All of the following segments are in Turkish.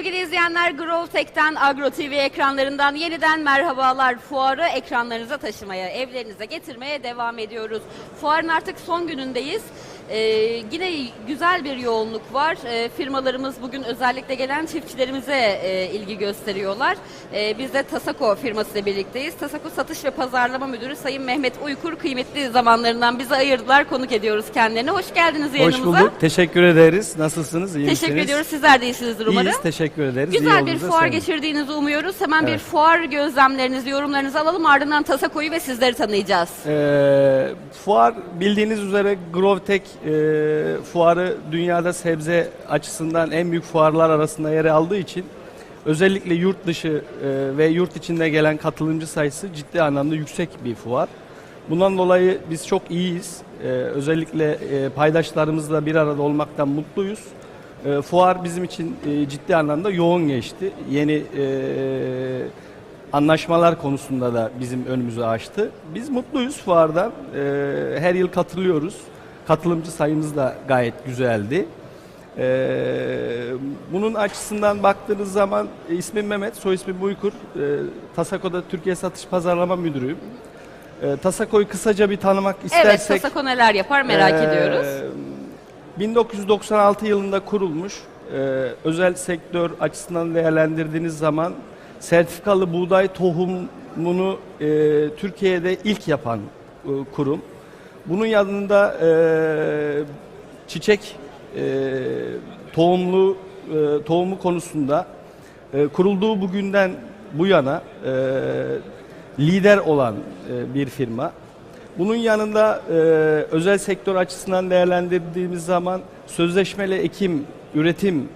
Sevgili izleyenler Growtek'ten Agro TV ekranlarından yeniden merhabalar. Fuarı ekranlarınıza taşımaya, evlerinize getirmeye devam ediyoruz. Fuarın artık son günündeyiz. Ee, yine güzel bir yoğunluk var. Ee, firmalarımız bugün özellikle gelen çiftçilerimize e, ilgi gösteriyorlar. Ee, biz de Tasako firmasıyla birlikteyiz. Tasako Satış ve Pazarlama Müdürü Sayın Mehmet Uykur kıymetli zamanlarından bize ayırdılar. Konuk ediyoruz kendilerini. Hoş geldiniz Hoş yayınımıza. bulduk. Teşekkür ederiz. Nasılsınız? İyi Teşekkür misiniz? ediyoruz. Sizler de iyisinizdir umarım. İyiyiz. Teşekkür ederiz. Güzel İyi bir fuar sevindim. geçirdiğinizi umuyoruz. Hemen bir Evet. fuar gözlemlerinizi, yorumlarınızı alalım. Ardından Tasako'yu ve sizleri tanıyacağız. Ee, fuar bildiğiniz üzere Grovtek e, fuarı dünyada sebze açısından en büyük fuarlar arasında yer aldığı için özellikle yurt dışı e, ve yurt içinde gelen katılımcı sayısı ciddi anlamda yüksek bir fuar. Bundan dolayı biz çok iyiyiz. Ee, özellikle e, paydaşlarımızla bir arada olmaktan mutluyuz. E, fuar bizim için e, ciddi anlamda yoğun geçti. Yeni e, anlaşmalar konusunda da bizim önümüzü açtı. Biz mutluyuz fuardan. Ee, her yıl katılıyoruz. Katılımcı sayımız da gayet güzeldi. Ee, bunun açısından baktığınız zaman e, ismim Mehmet, soy ismim Buykur. Ee, Tasako'da Türkiye Satış Pazarlama Müdürüyüm. Ee, Tasako'yu kısaca bir tanımak Evet, istersek... Tasako neler yapar merak Ee, ediyoruz. 1996 yılında kurulmuş. Ee, özel sektör açısından değerlendirdiğiniz zaman sertifikalı buğday tohumunu e, Türkiye'de ilk yapan e, kurum. Bunun yanında e, çiçek e, tohumlu e, tohumu konusunda e, kurulduğu bugünden bu yana e, lider olan e, bir firma. Bunun yanında e, özel sektör açısından değerlendirdiğimiz zaman sözleşmeli ekim üretim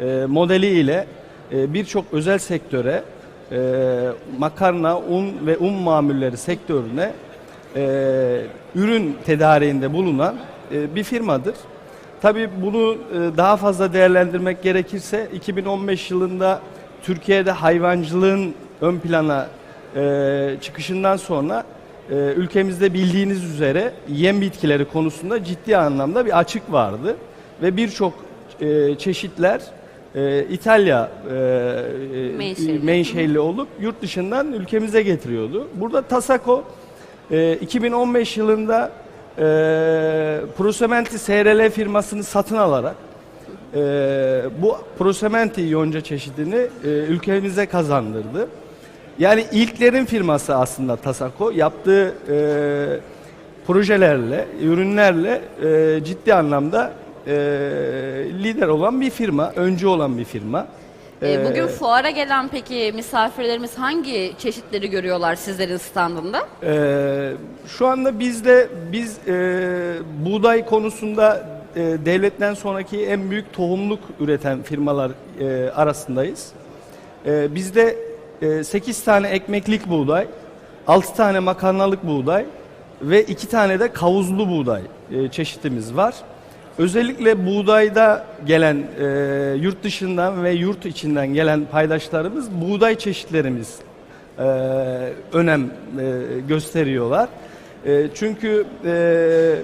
e, modeli ile e, birçok özel sektöre e, makarna, un ve un mamulleri sektörüne e, ürün tedariğinde bulunan e, bir firmadır. Tabii bunu e, daha fazla değerlendirmek gerekirse 2015 yılında Türkiye'de hayvancılığın ön plana e, çıkışından sonra e, ülkemizde bildiğiniz üzere yem bitkileri konusunda ciddi anlamda bir açık vardı ve birçok e, çeşitler e, İtalya e, e, Menşeli. menşeli olup yurt dışından ülkemize getiriyordu. Burada Tasako e, 2015 yılında e, Prosementi SRL firmasını satın alarak e, bu Prosementi yonca çeşidini e, ülkemize kazandırdı. Yani ilklerin firması aslında Tasako yaptığı e, projelerle, ürünlerle e, ciddi anlamda e, lider olan bir firma, öncü olan bir firma. E, Bugün fuara gelen peki misafirlerimiz hangi çeşitleri görüyorlar sizlerin standında? Ee, şu anda bizde biz e, buğday konusunda e, devletten sonraki en büyük tohumluk üreten firmalar e, arasındayız. E, bizde e, 8 tane ekmeklik buğday, 6 tane makarnalık buğday ve 2 tane de kavuzlu buğday e, çeşitimiz var. Özellikle buğdayda gelen e, yurt dışından ve yurt içinden gelen paydaşlarımız buğday çeşitlerimiz e, önem e, gösteriyorlar. E, çünkü e,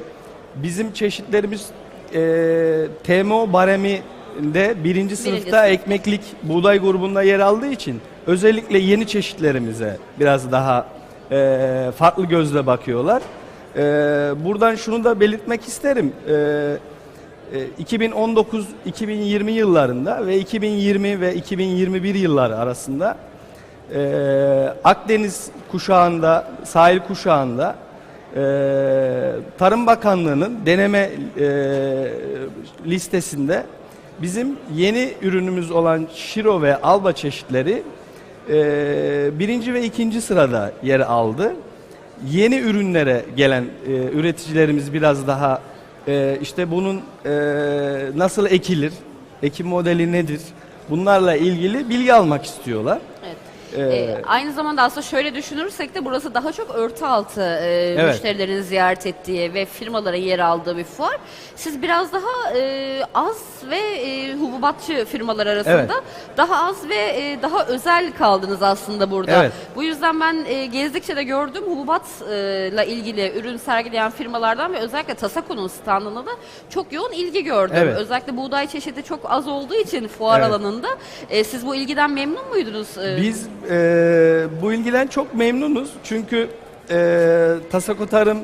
bizim çeşitlerimiz e, TMO bareminde birinci sınıfta sınıf. ekmeklik buğday grubunda yer aldığı için özellikle yeni çeşitlerimize biraz daha e, farklı gözle bakıyorlar. E, buradan şunu da belirtmek isterim. E, 2019-2020 yıllarında ve 2020 ve 2021 yılları arasında e, Akdeniz kuşağında, sahil kuşağında e, Tarım Bakanlığı'nın deneme e, listesinde bizim yeni ürünümüz olan Şiro ve Alba çeşitleri e, birinci ve ikinci sırada yer aldı. Yeni ürünlere gelen e, üreticilerimiz biraz daha e, işte bunun e, nasıl ekilir, ekim modeli nedir bunlarla ilgili bilgi almak istiyorlar. Ee, Ee, aynı zamanda aslında şöyle düşünürsek de burası daha çok örtü altı e, Evet. müşterilerin ziyaret ettiği ve firmaların yer aldığı bir fuar. Siz biraz daha e, az ve e, hububatçı firmalar arasında Evet. daha az ve e, daha özel kaldınız aslında burada. Evet. Bu yüzden ben e, gezdikçe de gördüm hububatla ilgili ürün sergileyen firmalardan ve özellikle Tasako'nun standına da çok yoğun ilgi gördüm. Evet. Özellikle buğday çeşidi çok az olduğu için fuar Evet. alanında. E, siz bu ilgiden memnun muydunuz? E, Biz e, bu ilgiden çok memnunuz çünkü e, Tasako Tarım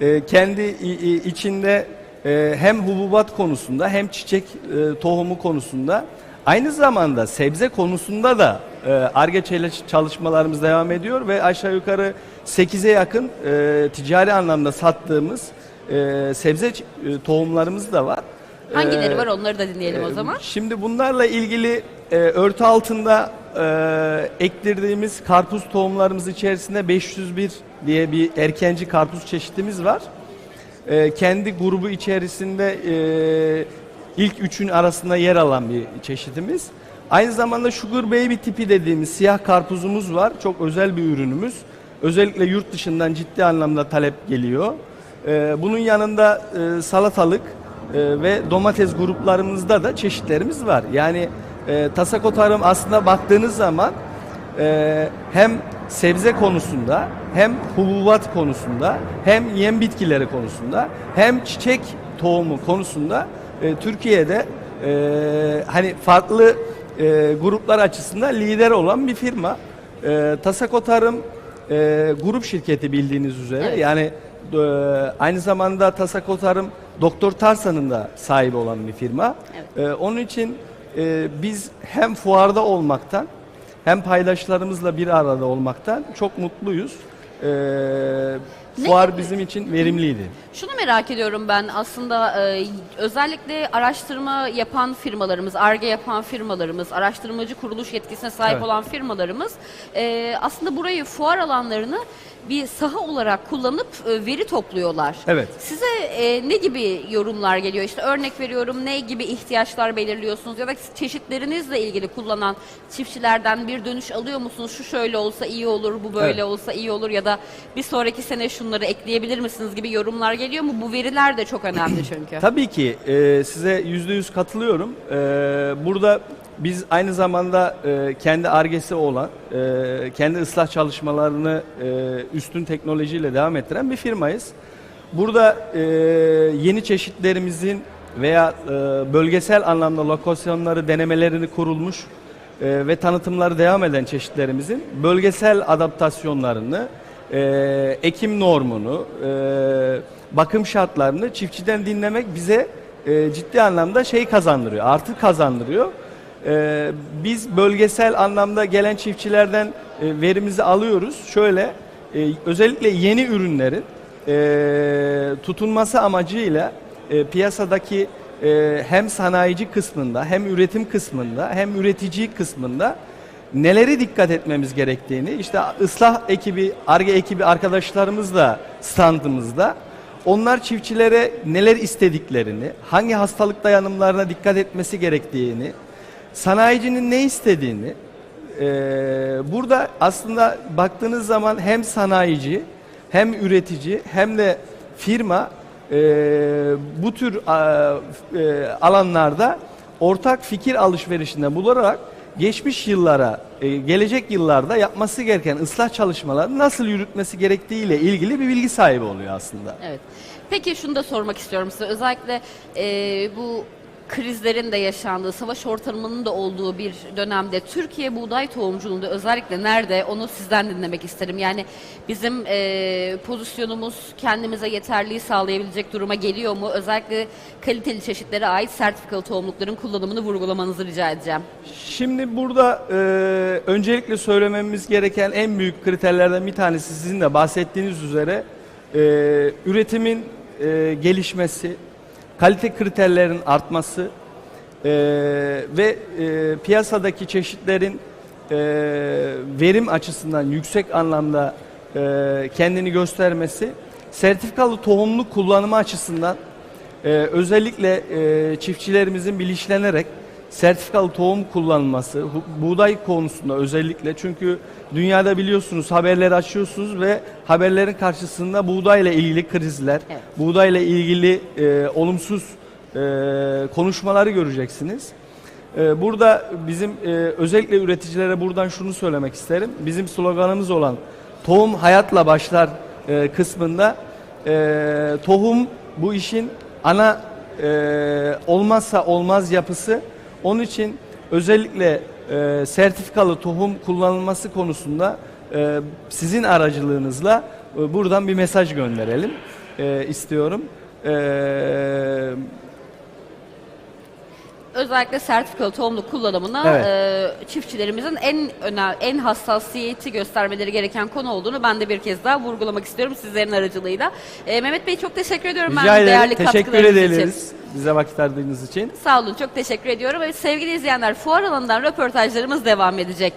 e, kendi i- i- içinde e, hem hububat konusunda hem çiçek e, tohumu konusunda aynı zamanda sebze konusunda da e, ARGE çalış- çalışmalarımız devam ediyor ve aşağı yukarı 8'e yakın e, ticari anlamda sattığımız e, sebze e, tohumlarımız da var. Hangileri E, var onları da dinleyelim o ee, zaman. Şimdi bunlarla ilgili e, örtü altında e, ektirdiğimiz karpuz tohumlarımız içerisinde 501 diye bir erkenci karpuz çeşitimiz var. E, kendi grubu içerisinde e, ilk üçün arasında yer alan bir çeşitimiz. Aynı zamanda Sugar Baby tipi dediğimiz siyah karpuzumuz var. Çok özel bir ürünümüz. Özellikle yurt dışından ciddi anlamda talep geliyor. E, bunun yanında e, salatalık, ee, ve domates gruplarımızda da çeşitlerimiz var. Yani e, Tasako Tarım aslında baktığınız zaman e, hem sebze konusunda hem hububat konusunda hem yem bitkileri konusunda hem çiçek tohumu konusunda e, Türkiye'de e, hani farklı e, gruplar açısından lider olan bir firma. E, Tasako Tarım e, grup şirketi bildiğiniz üzere Evet. yani e, aynı zamanda Tasako Tarım Doktor Tarsan'ın da sahibi olan bir firma. Evet. E, onun için e, biz hem fuarda olmaktan hem paydaşlarımızla bir arada olmaktan çok mutluyuz. E, fuar bizim için verimliydi. Şunu merak ediyorum ben aslında e, özellikle araştırma yapan firmalarımız, ARGE yapan firmalarımız, araştırmacı kuruluş yetkisine sahip Evet. olan firmalarımız e, aslında burayı fuar alanlarını bir saha olarak kullanıp e, veri topluyorlar. Evet. Size e, ne gibi yorumlar geliyor? İşte örnek veriyorum ne gibi ihtiyaçlar belirliyorsunuz ya da çeşitlerinizle ilgili kullanan çiftçilerden bir dönüş alıyor musunuz? Şu şöyle olsa iyi olur, bu böyle Evet. olsa iyi olur ya da bir sonraki sene şunları ekleyebilir misiniz gibi yorumlar geliyor mu? Bu veriler de çok önemli çünkü. Tabii ki e, size yüzde yüz katılıyorum. E, burada biz aynı zamanda e, kendi argesi olan, e, kendi ıslah çalışmalarını e, üstün teknolojiyle devam ettiren bir firmayız. Burada e, yeni çeşitlerimizin veya e, bölgesel anlamda lokasyonları denemelerini kurulmuş e, ve tanıtımları devam eden çeşitlerimizin bölgesel adaptasyonlarını, e, ekim normunu, e, bakım şartlarını çiftçiden dinlemek bize e, ciddi anlamda şey kazandırıyor, artı kazandırıyor. E, biz bölgesel anlamda gelen çiftçilerden e, verimizi alıyoruz. Şöyle, e, özellikle yeni ürünlerin e, tutunması amacıyla e, piyasadaki e, hem sanayici kısmında hem üretim kısmında hem üretici kısmında neleri dikkat etmemiz gerektiğini işte ıslah ekibi, ARGE ekibi arkadaşlarımız da standımızda onlar çiftçilere neler istediklerini, hangi hastalık dayanımlarına dikkat etmesi gerektiğini, sanayicinin ne istediğini, e, burada aslında baktığınız zaman hem sanayici hem üretici hem de firma e, bu tür e, alanlarda ortak fikir alışverişinde bularak geçmiş yıllara, e, gelecek yıllarda yapması gereken ıslah çalışmalarını nasıl yürütmesi gerektiğiyle ilgili bir bilgi sahibi oluyor aslında. Evet. Peki şunu da sormak istiyorum size. Özellikle e, bu krizlerin de yaşandığı, savaş ortamının da olduğu bir dönemde Türkiye buğday tohumculuğunda özellikle nerede onu sizden dinlemek isterim. Yani bizim e, pozisyonumuz kendimize yeterliği sağlayabilecek duruma geliyor mu? Özellikle kaliteli çeşitlere ait sertifikalı tohumlukların kullanımını vurgulamanızı rica edeceğim. Şimdi burada e, öncelikle söylememiz gereken en büyük kriterlerden bir tanesi sizin de bahsettiğiniz üzere e, üretimin e, gelişmesi, kalite kriterlerin artması e, ve e, piyasadaki çeşitlerin e, verim açısından yüksek anlamda e, kendini göstermesi, sertifikalı tohumlu kullanımı açısından ee, özellikle e, çiftçilerimizin bilinçlenerek sertifikalı tohum kullanılması, buğday konusunda özellikle çünkü dünyada biliyorsunuz haberleri açıyorsunuz ve haberlerin karşısında buğdayla ilgili krizler, Evet. buğdayla ilgili e, olumsuz e, konuşmaları göreceksiniz. E, burada bizim e, özellikle üreticilere buradan şunu söylemek isterim. Bizim sloganımız olan tohum hayatla başlar e, kısmında e, tohum bu işin ana e, olmazsa olmaz yapısı. Onun için özellikle e, sertifikalı tohum kullanılması konusunda e, sizin aracılığınızla e, buradan bir mesaj gönderelim e, istiyorum. E, Özellikle sertifikalı tohumluk kullanımına Evet. e, çiftçilerimizin en öne, en hassasiyeti göstermeleri gereken konu olduğunu ben de bir kez daha vurgulamak istiyorum sizlerin aracılığıyla. E, Mehmet Bey çok teşekkür ediyorum rica ben ederim. değerli Teşekkür katkılarınız için. ederiz bize vakit ayırdığınız için. Sağ olun çok teşekkür ediyorum. Evet sevgili izleyenler fuar alanından röportajlarımız devam edecek.